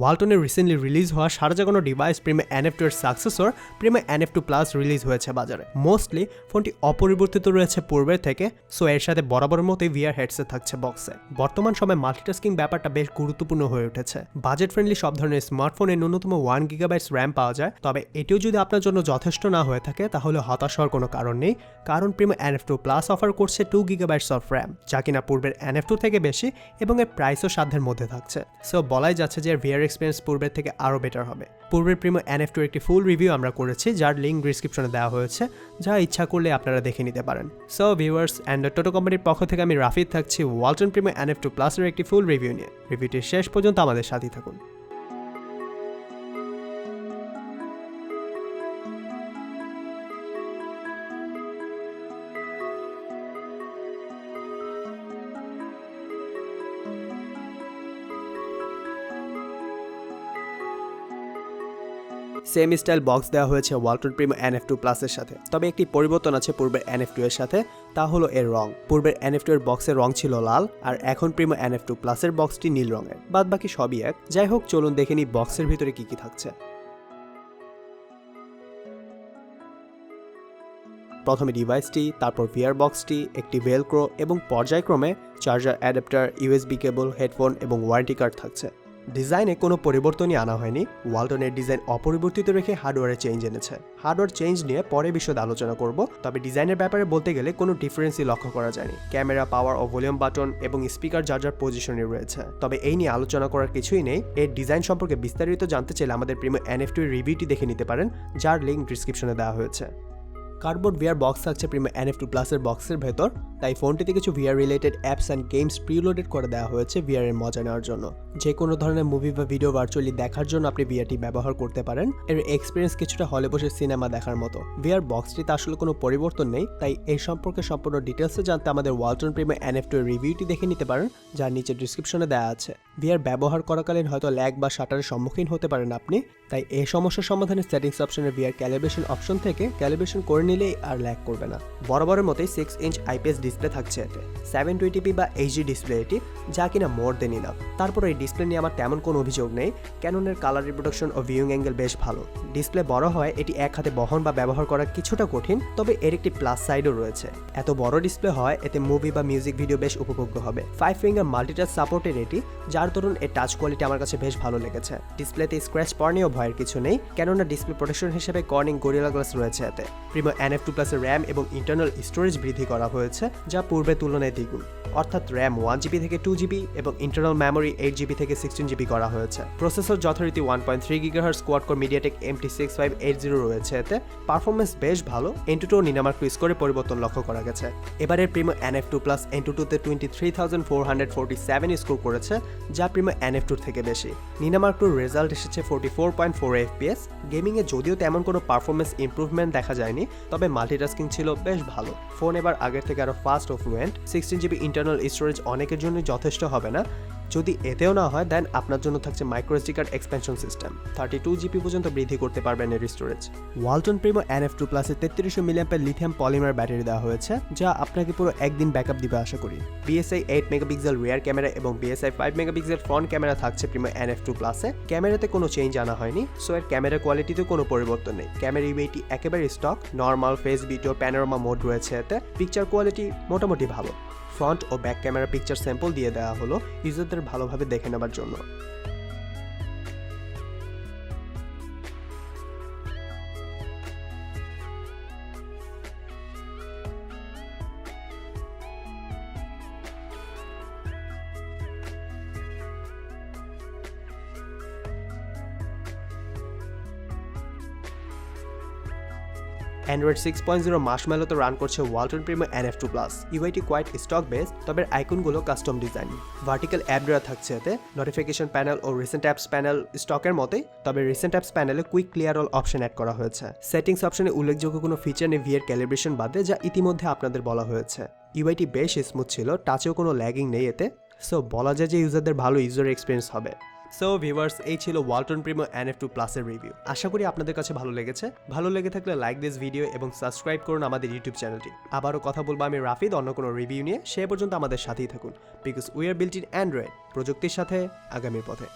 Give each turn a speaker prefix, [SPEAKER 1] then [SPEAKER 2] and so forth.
[SPEAKER 1] ওয়ালটনের recently release হওয়া সারা জাগানো ডিভাইস প্রিমে এনএফ টু এর successor Primo NF two plus release হয়েছে বাজারে। মোস্টলি ফোনটি অপরিবর্তিত রয়েছে পূর্বের থেকে সো এর সাথে বরাবর মতোই ভিআর হেডসেট থাকছে বক্সে বর্তমান সময়ে মাল্টিটাস্কিং ব্যাপারটা বেশ গুরুত্বপূর্ণ হয়ে উঠেছে। বাজেট ফ্রেন্ডলি সব ধরনের স্মার্টফোনে ন্যূনতম ওয়ান গিগাবাইটস র্যাম পাওয়া যায়, তবে এটিও যদি আপনার জন্য যথেষ্ট না হয়ে থাকে, তাহলে হতাশ হওয়ার কোনো কারণ নেই, কারণ Primo NF two plus offer করছে টু গিগাবাইটস অফ র্যাম যা কিনা পূর্বের এনএফ টু থেকে বেশি এবং এর প্রাইসও সাধ্যের মধ্যে থাকছে। সো বলাই যাচ্ছে যে ভিআর এক্সপিরিয়েন্স পূর্বের থেকে আরও বেটার হবে। পূর্বের প্রিমো এনএফ টুর একটি ফুল রিভিউ আমরা করেছি, যার লিঙ্ক ডিসক্রিপশনে দেওয়া হয়েছে। যা ইচ্ছা করলে আপনারা দেখে নিতে পারেন। সো ভিউয়ার্স অ্যান্ড টোটো কোম্পানির পক্ষ থেকে আমি রাফিদ থাকছি ওয়ালটন প্রিমো এনএফ টু প্লাসের একটি ফুল রিভিউ নিয়ে। রিভিউটির শেষ পর্যন্ত আমাদের সাথেই থাকুন। সেম স্টাইল বক্স দেওয়া হয়েছে Walton Primo N F two প্লাসের সাথে। তবে একটি পরিবর্তন আছে পূর্বের এন এফ টু এর সাথে, তা হলো এর রং। পূর্বের এন এফ টু এর বক্সের রং ছিল লাল, আর এখন প্রিমো এনএফ টু প্লাসের বক্সটি নীল রঙের। বাদ বাকি সবই এক। যাই হোক, চলুন দেখে নিই বক্সের ভিতরে কি কি থাকছে। প্রথমে ডিভাইসটি, তারপর ভিআর বক্সটি, একটি ভেলক্রো এবং পর্যায়ক্রমে charger adapter USB cable headphone এবং ওয়ারেন্টি কার্ড থাকছে। ডিজাইনে কোনো পরিবর্তনই আনা হয়নি। ওয়ালটনের ডিজাইন অপরিবর্তিত রেখে হার্ডওয়্যারে চেঞ্জ এনেছে। হার্ডওয়্যার চেঞ্জ নিয়ে পরে বিশদ আলোচনা করব, তবে ডিজাইনের ব্যাপারে বলতে গেলে কোনো ডিফারেন্সই লক্ষ্য করা যায়নি। ক্যামেরা, পাওয়ার ও ভলিউম বাটন এবং স্পিকার যার যার পজিশনে রয়েছে। তবে এই নিয়ে আলোচনা করার কিছুই নেই। এর ডিজাইন সম্পর্কে বিস্তারিত জানতে চাইলে আমাদের প্রিমিয় এনএফটির রিভিউটি দেখে নিতে পারেন, যার লিঙ্ক ডিসক্রিপশনে দেওয়া হয়েছে। কার্ডবোর্ড ভিআর বক্স থাকছে প্রিমো এনএফ টু প্লাসের বক্সের ভেতর, তাই ফোনটিতে কিছু VR related apps and games preloaded করে দেওয়া হয়েছে ভিআর এর মজা নেওয়ার জন্য। যে কোনো ধরনের মুভি বা ভিডিও ভার্চুয়ালি দেখার জন্য আপনি ভিআরটি ব্যবহার করতে পারেন। এর এক্সপিরিয়েন্স কিছুটা হলে বসে সিনেমা দেখার মতো। ভিআর বক্সটিতে আসলে কোনো পরিবর্তন নেই, তাই এই সম্পর্কে সম্পূর্ণ ডিটেলসে জানতে আমাদের ওয়ালটন প্রিমো এনএফ টু এর রিভিউটি দেখে নিতে পারেন, যার নিচে ডিসক্রিপশনে দেওয়া আছে। ভিআর ব্যবহার করাকালীন হয়তো ল্যাগ বা শাটারের সম্মুখীন হতে পারেন আপনি, তাই এই সমস্যার সমাধানে সেটিংস অপশনের ভিআর ক্যালিব্রেশন অপশন থেকে ক্যালিব্রেশন করে নিলেই আর ল্যাগ করবে না। বরাবরের মতোই সিক্স ইঞ্চ আইপিএস ডিসপ্লে থাকছে এতে। সেভেন টোয়েন্টিপি বা এইচডি ডিসপ্লে এটি, যা কিনা মোর দেন ইনাফ তারপর এই ডিসপ্লে নিয়ে আমার তেমন কোনো অভিযোগ নেই। ক্যাননের কালার রিপ্রোডাকশন ও ভিউইং অ্যাঙ্গেল বেশ ভালো। ডিসপ্লে বড় হয়, এটি এক হাতে বহন বা ব্যবহার করা কিছুটা কঠিন, তবে এর একটি প্লাস সাইডও রয়েছে। এত বড় ডিসপ্লে হয়, এতে মুভি বা মিউজিক ভিডিও বেশ উপভোগ্য হবে। ফাইভ ফিঙ্গার মাল্টিটাচ সাপোর্টের এটি, যার দরুন এর টাচ কোয়ালিটি আমার কাছে বেশ ভালো লেগেছে। ডিসপ্লেতে স্ক্র্যাচ পড় নিয়েও ভয়ের কিছু নেই। কেননা ডিসপ্লে প্রোটেকশন হিসেবে কর্নিং গরিলা গ্লাস রয়েছে এতে। প্রিমো এনএফ টু প্লাসের র্যাম এবং ইন্টারনাল স্টোরেজ বৃদ্ধি করা হয়েছে, যা পূর্বের তুলনায় দ্বিগুণ। অর্থাৎ র্যাম ওয়ান জিবি থেকে টু জিবি এবং ইন্টারনাল মেমোরি এইট জিবি থেকে সিক্সটিন জিবি করা হয়েছে। প্রসেসর যথারীতি one point three গিগাহার quad core MediaTek MT six five eight zero রয়েছে এতে। পারফরমেন্স বেশ ভালো এন্টুটো নিনামার ক্রুইজ করে পরিবর্তন লক্ষ্য করা গেছে। এবারের প্রিমো এনএফ টু প্লাস এন্টু টুতে twenty three thousand four hundred forty seven score করেছে, যা প্রিমো এনএফ টুর থেকে বেশি। নিনামার ক্রুর রেজাল্ট এসেছে forty four point four FPS গেমিংয়ে যদিও তেমন কোনো পারফরমেন্স ইম্প্রুভমেন্ট দেখা যায়নি তবে মাল্টিটাস্কিং ছিল বেশ ভালো। ফোন এবার আগের থেকে আরও ফাস্ট ও fluent sixteen GB internal storage অনেকের জন্য যথেষ্ট হবে না। যদি এতেও না হয় দেন আপনার জন্য থাকছে microSD card expansion system thirty two GB পর্যন্ত বৃদ্ধি করতে পারবেন এর storage Walton Primo N F two প্লাসে তেত্রিশশো মিলিয়াম্পের লিথিয়াম পলিমার ব্যাটারি দেওয়া হয়েছে, যা আপনাকে পুরো একদিন ব্যাকআপ দিবে, আশা করি। BSI eight megapixel rear camera এবং BSI five megapixel front camera থাকছে প্রিমো এন এফ টু প্লাসে ক্যামেরাতে কোনো চেঞ্জ আনা হয়নি সো এর ক্যামেরা কোয়ালিটিতে কোনো পরিবর্তন নেই। ক্যামেরা ইউএটি একেবারে stock normal face video panorama mode রয়েছে এতে। পিকচার কোয়ালিটি মোটামুটি ভালো। ফ্রন্ট ও ব্যাক ক্যামেরা পিকচার স্যাম্পল দিয়ে দেওয়া হলো ইউজারদের ভালোভাবে দেখে নেবার জন্য। অ্যান্ড্রয়েড সিক্স পয়েন্ট জিরো মাসমেলোতে রান করছে Walton Primo NF two plus ইউআইটি quite stock base তবে আইকনগুলো custom design vertical app drawer থাকছে এতে। নোটিফিকেশন প্যানেল ও রিসেন্ট অ্যাপস প্যানেল স্টকের মতোই, তবে রিসেন্ট অ্যাপস প্যানেলে quick clear all option add করা হয়েছে। সেটিংস অপশনে উল্লেখযোগ্য কোনো ফিচার নেই ভিএর ক্যালিব্রেশন বাদে, যা ইতিমধ্যে আপনাদের বলা হয়েছে। ইউআইটি বেশ স্মুথ ছিল টাচেও কোনো ল্যাগিং নেই এতে। সো বলা যায় যে ইউজারদের ভালো ইউজার এক্সপিরিয়েন্স হবে। সো ভিভার্স এই ছিল Walton Primo N F two প্লাসের রিভিউ আশা করি আপনাদের কাছে ভালো লেগেছে। ভালো লেগে থাকলে লাইক দিস ভিডিও এবং সাবস্ক্রাইব করুন আমাদের ইউটিউব চ্যানেলটি আবারও কথা বলব আমি রাফিদ, অন্য কোনো রিভিউ নিয়ে। সে পর্যন্ত আমাদের সাথেই থাকুন। Because we are built in Android প্রযুক্তির সাথে আগামীর পথে।